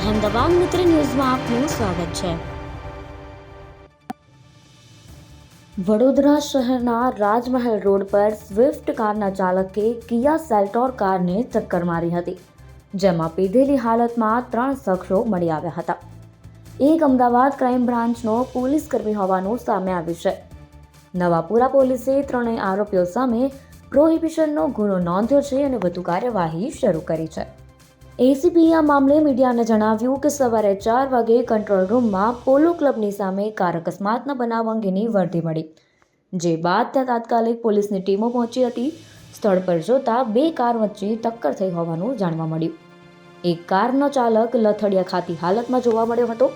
અહેમદાબાદ મિત્ર ન્યૂઝમાં આપનું સ્વાગત છે વડોદરા શહેરના રાજમહેલ રોડ પર સ્વિફ્ટ કારના ચાલકે કિયા સેલ્ટોર કારને ટક્કર મારી હતી જેમાં પીધેલી હાલતમાં ત્રણ શખ્સો મળી આવ્યા હતા એક અમદાવાદ ક્રાઇમ બ્રાન્ચનો પોલીસ કર્મી હોવાનું સામે આવ્યું છે નવાપુરા પોલીસે ત્રણેય આરોપીઓ સામે પ્રોહિબિશનનો ગુનો નોંધ્યો છે અને વધુ કાર્યવાહી શરૂ કરી છે એસીપીએ આ મામલે મીડિયાને જણાવ્યું કે સવારે ચાર વાગે કંટ્રોલ રૂમમાં પોલો ક્લબની સામે કાર અકસ્માતના બનાવ અંગેની વર્દી મળી, જે બાદ ત્યાં તાત્કાલિક પોલીસની ટીમો પહોંચી હતી. સ્થળ પર જોતા બે કાર વચ્ચે ટક્કર થઈ હોવાનું જાણવા મળ્યું. એક કારનો ચાલક લથડિયા ખાતી હાલતમાં જોવા મળ્યો હતો.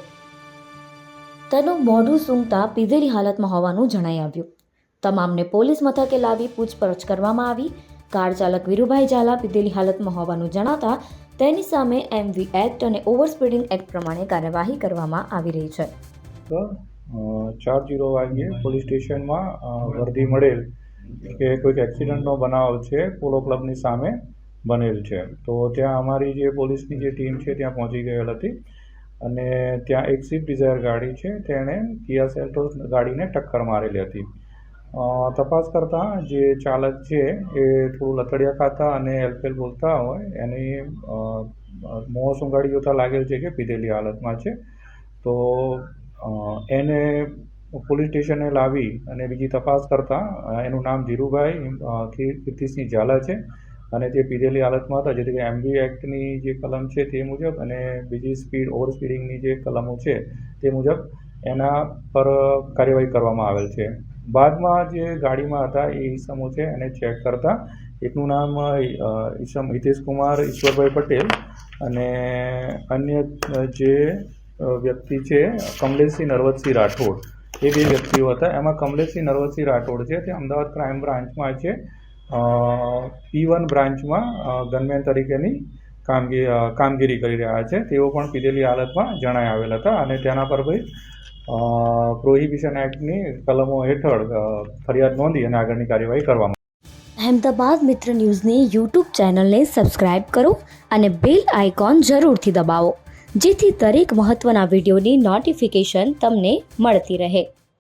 તેનું મોઢું સૂંઘતા પીધેલી હાલતમાં હોવાનું જણાઈ આવ્યું. તમામને પોલીસ મથકે લાવી પૂછપરછ કરવામાં આવી. કાર ચાલક વીરુભાઈ ઝાલા પીધેલી હાલતમાં હોવાનું જણાતા તેની સામે એમવી એક્ટ અને ઓવરસ્પીડિંગ એક્ટ પ્રમાણે કાર્યવાહી કરવામાં આવી રહી છે. તો ચાર જીરો વાગ્યે પોલીસ સ્ટેશનમાં વર્દી મળેલ કે કોઈક એક્સિડન્ટનો બનાવ છે પોલો ક્લબની સામે બનેલ છે. તો ત્યાં અમારી જે પોલીસની જે ટીમ છે, ત્યાં પહોંચી ગયેલ હતી અને ત્યાં એક સ્વિફ્ટ ડિઝાયર ગાડી છે, તેણે કિયા સેલ્ટોસ ગાડીને ટક્કર મારેલી હતી. તપાસ કરતાં જે ચાલક છે એ થોડું લથડિયા ખાતા અને હેલફેલ બોલતા હોય, એની મોં સુંગાડી જોતાં લાગેલ છે કે પીધેલી હાલતમાં છે. તો એને પોલીસ સ્ટેશને લાવી અને બીજી તપાસ કરતાં, એનું નામ ધીરુભાઈ કીર્તિસિંહ ઝાલા છે. અને તે પીધેલી હાલતમાં હતા, જેથી એમબી એક્ટની જે કલમ છે તે મુજબ અને બીજી સ્પીડ, ઓવર સ્પીડિંગની જે કલમો છે તે મુજબ એના પર કાર્યવાહી કરવામાં આવેલ છે. બાદમાં જે ગાડીમાં હતા એ ઈસમો છે એને ચેક કરતા. એકનું નામ ઈસમ હિતેશ કુમાર, ઈશ્વરભાઈ પટેલ અને અન્ય જે વ્યક્તિ છે, કમલેશસિંહ નરવતસિંહ રાઠોડ. એ બે વ્યક્તિઓ હતા. એમાં કમલેશસિંહ નરવતસિંહ રાઠોડ છે. તે અમદાવાદ ક્રાઇમ બ્રાન્ચમાં છે. પી વન બ્રાન્ચમાં ગનમેન તરીકેની કામગીરી કામગીરી કરી રહ્યા છે. તેઓ પણ પીધેલી હાલતમાં જણાઈ આવેલ હતા અને તેના પર ભાઈ પ્રોહિબિશન એક્ટની કલમો હેઠળ ફરિયાદ નોંધી અને આગળની કાર્યવાહી કરવામાં અહેમદાબાદ મિત્ર ન્યૂઝની યુટ્યુબ ચેનલને સબસ્ક્રાઇબ કરો અને બેલ આઇકોન જરૂરથી દબાવો, જેથી દરેક મહત્ત્વના વિડીયોની નોટિફિકેશન તમને મળતી રહે.